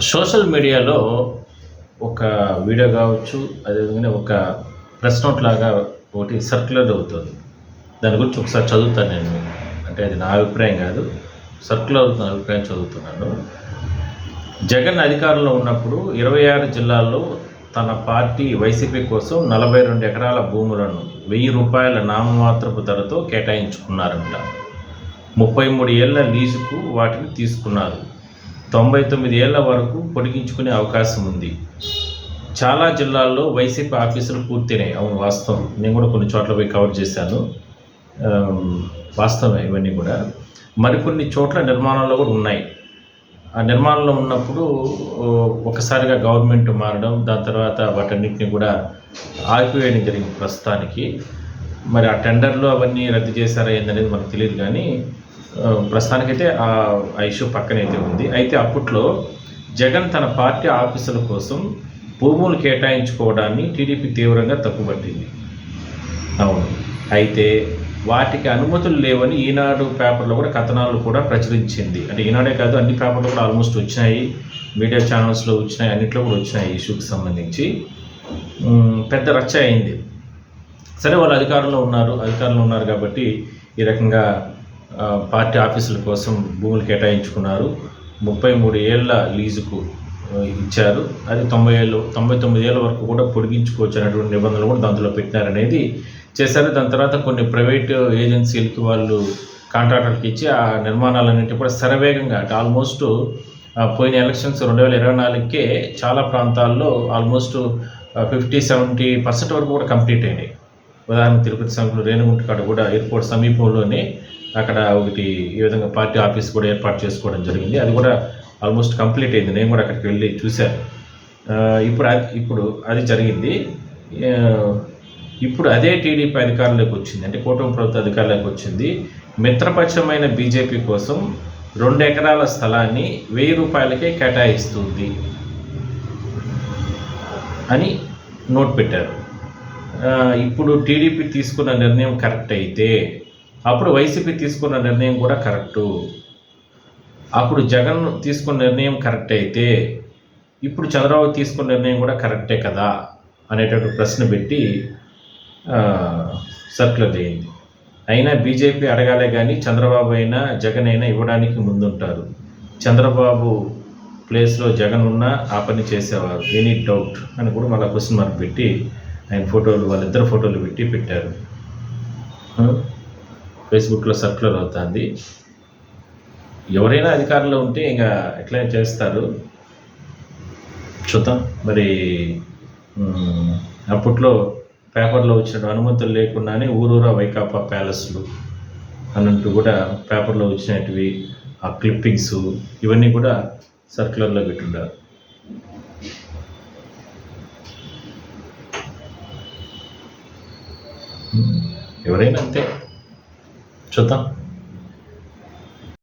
Social మీడియాలో ఒక video కావచ్చు అదేవిధంగా ఒక ప్రెస్ నోట్ లాగా ఒకటి సర్క్యులర్ అవుతుంది. దాని గురించి ఒకసారి చదువుతాను నేను. అంటే అది నా అభిప్రాయం కాదు సర్క్యులర్ అవుతున్న అభిప్రాయం చదువుతున్నాను. జగన్ అధికారంలో ఉన్నప్పుడు ఇరవై ఆరు జిల్లాల్లో తన పార్టీ వైసీపీ కోసం నలభై రెండు ఎకరాల భూములను వెయ్యి రూపాయల నామమాత్రపు ధరతో కేటాయించుకున్నారంట. ముప్పై మూడు ఏళ్ళ లీజుకు వాటిని తీసుకున్నారు. తొంభై తొమ్మిది ఏళ్ళ వరకు పొడిగించుకునే అవకాశం ఉంది. చాలా జిల్లాల్లో వైసీపీ ఆఫీసులు పూర్తయినాయి. అవును వాస్తవం. నేను కూడా కొన్ని చోట్ల పోయి కవర్ చేశాను. వాస్తవమే ఇవన్నీ కూడా. మరికొన్ని చోట్ల నిర్మాణంలో కూడా ఉన్నాయి. ఆ నిర్మాణంలో ఉన్నప్పుడు ఒకసారిగా గవర్నమెంట్ మారడం దాని తర్వాత వాటన్నిటిని కూడా ఆగిపోయడం జరిగింది ప్రస్తుతానికి. మరి ఆ టెండర్లు అవన్నీ రద్దు చేశారా ఏందనేది మనకు తెలియదు కానీ ప్రస్తుతానికైతే ఆ ఇష్యూ పక్కనైతే ఉంది. అయితే అప్పట్లో జగన్ తన పార్టీ ఆఫీసుల కోసం భూములు కేటాయించుకోవడాన్ని టీడీపీ తీవ్రంగా తప్పుపట్టింది. అవును. అయితే వాటికి అనుమతులు లేవని ఈనాడు పేపర్లో కూడా కథనాలు కూడా ప్రచురించింది. అంటే ఈనాడే కాదు అన్ని పేపర్లు కూడా ఆల్మోస్ట్ వచ్చినాయి. మీడియా ఛానల్స్లో వచ్చినాయి అన్నిట్లో కూడా వచ్చినాయి ఈ ఇష్యూకి సంబంధించి. పెద్ద రచ్చ అయింది. సరే వాళ్ళు అధికారంలో ఉన్నారు అధికారంలో ఉన్నారు కాబట్టి ఈ రకంగా పార్టీ ఆఫీసుల కోసం భూములు కేటాయించుకున్నారు. ముప్పై మూడు ఏళ్ళ లీజుకు ఇచ్చారు. అది తొంభై ఏళ్ళు తొంభై తొమ్మిది ఏళ్ళ వరకు కూడా పొడిగించుకోవచ్చు అనేటువంటి నిబంధనలు కూడా దాంట్లో పెట్టినారనేది చేశారు. దాని తర్వాత కొన్ని ప్రైవేట్ ఏజెన్సీలకి వాళ్ళు కాంట్రాక్టర్కి ఇచ్చి ఆ నిర్మాణాలన్నింటి కూడా శరవేగంగా అంటే ఆల్మోస్ట్ పోయిన ఎలక్షన్స్ రెండు వేల ఇరవై నాలుగుకే చాలా ప్రాంతాల్లో ఆల్మోస్ట్ ఫిఫ్టీ సెవెంటీ పర్సెంట్ వరకు కూడా కంప్లీట్ అయినాయి. ఉదాహరణ తిరుపతి సమీపంలో రేణుగుంట కాడ కూడా ఎయిర్పోర్ట్ సమీపంలోనే అక్కడ ఒకటి ఈ విధంగా పార్టీ ఆఫీస్ కూడా ఏర్పాటు చేసుకోవడం జరిగింది. అది కూడా ఆల్మోస్ట్ కంప్లీట్ అయింది. నేను కూడా అక్కడికి వెళ్ళి చూశాను. ఇప్పుడు అది ఇప్పుడు అది జరిగింది. ఇప్పుడు అదే టీడీపీ అధికారంలోకి వచ్చింది. అంటే కూటమి ప్రభుత్వ అధికారంలోకి వచ్చింది. మిత్రపక్షమైన బీజేపీ కోసం రెండు ఎకరాల స్థలాన్ని వెయ్యి రూపాయలకే కేటాయిస్తుంది అని నోట్ పెట్టారు. ఇప్పుడు టీడీపీ తీసుకున్న నిర్ణయం కరెక్ట్ అయితే అప్పుడు వైసీపీ తీసుకున్న నిర్ణయం కూడా కరెక్టు. అప్పుడు జగన్ తీసుకున్న నిర్ణయం కరెక్ట్ అయితే ఇప్పుడు చంద్రబాబు తీసుకున్న నిర్ణయం కూడా కరెక్టే కదా? అనేటటువంటి ప్రశ్న పెట్టి సర్క్యులర్ చేయింది అయినా బీజేపీ అడగాలే కానీ చంద్రబాబు అయినా జగన్ అయినా ఇవ్వడానికి ముందుంటారు. చంద్రబాబు ప్లేస్లో జగన్ ఉన్నా ఆ పని చేసేవారు. ఎనీ డౌట్ అని కూడా మళ్ళీ క్వశ్చన్ మార్క్ పెట్టి ఆయన ఫోటోలు వాళ్ళిద్దరు ఫోటోలు పెట్టి పెట్టారు. ఫేస్బుక్లో సర్క్యులర్ అవుతుంది. ఎవరైనా అధికారంలో ఉంటే ఇంకా ఎట్లా చేస్తారు. చూద్దాం. మరి అప్పట్లో పేపర్లో వచ్చిన అనుమతులు లేకుండానే ఊరూరా వైకాపా ప్యాలెస్లు అన్నట్టు కూడా పేపర్లో వచ్చినటివి ఆ క్లిప్పింగ్స్ ఇవన్నీ కూడా సర్క్యులర్లో పెట్టుండారు. ఎవరైనా అంతే. చూద్దాం.